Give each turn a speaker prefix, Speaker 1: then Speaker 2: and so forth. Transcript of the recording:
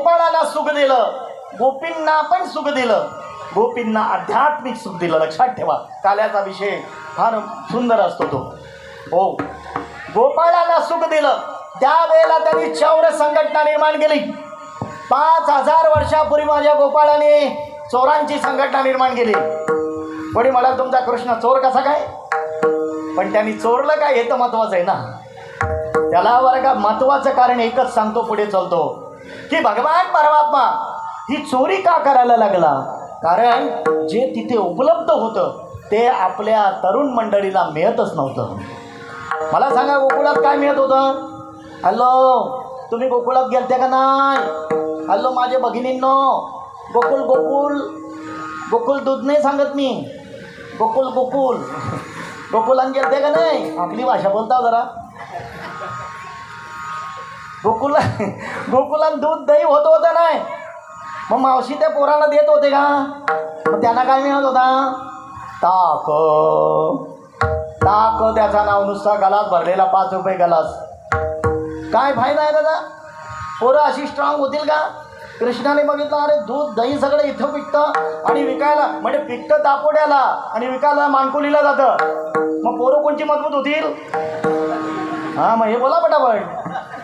Speaker 1: गोपाळाला सुख दिलं गोपींना पण सुख दिलं गोपींना आध्यात्मिक सुख दिलं. लक्षात ठेवा काल्याचा विषय फार सुंदर असतो तो. हो. गोपाळाला सुख दिलं. त्यावेळेला त्यांनी चौर संघटना निर्माण केली. पाच हजार वर्षापूर्वी माझ्या गोपाळाने चोरांची संघटना निर्माण केली. कोणी म्हणाल तुमचा कृष्ण चोर कसा काय? पण त्यांनी चोरलं काय हे तर महत्वाचं आहे ना. त्याला बरं का महत्वाचं कारण एकच सांगतो पुढे चालतो. की भगवान परमात्मा ही चोरी का करायला लागला? कारण जे तिथे उपलब्ध होतं ते आपल्या तरुण मंडळीला मिळतच नव्हतं. मला सांगा गोकुळात काय मिळत होतं? हॅलो तुम्ही गोकुळात गेलते का नाही? हॅलो माझे भगिनींनो गोकुल गोकुल गोकुल दूध नाही सांगत मी. गोकुल गोकुल. गोकुलात गेलते का नाही? आपली भाषा बोलता जरा. गोकुला गोकुलात दूध दही होत होतं नाही. मग मावशी त्या पोरांना देत होते का? मग त्यांना काय मिळत होता? ताक. ताक त्याचा नाव नुसता गलास भरलेला पाच रुपये गलास. काय फायदा आहे दादा? पोरं अशी स्ट्रॉंग होतील का? कृष्णाने बघितलं अरे दूध दही सगळं इथं पिकतं आणि विकायला म्हणजे पिकतं दापोड्याला आणि विकायला मानकुलीला जातं. मग पोरं कोणची मजबूत होतील? हां मग हे बोला पटापट.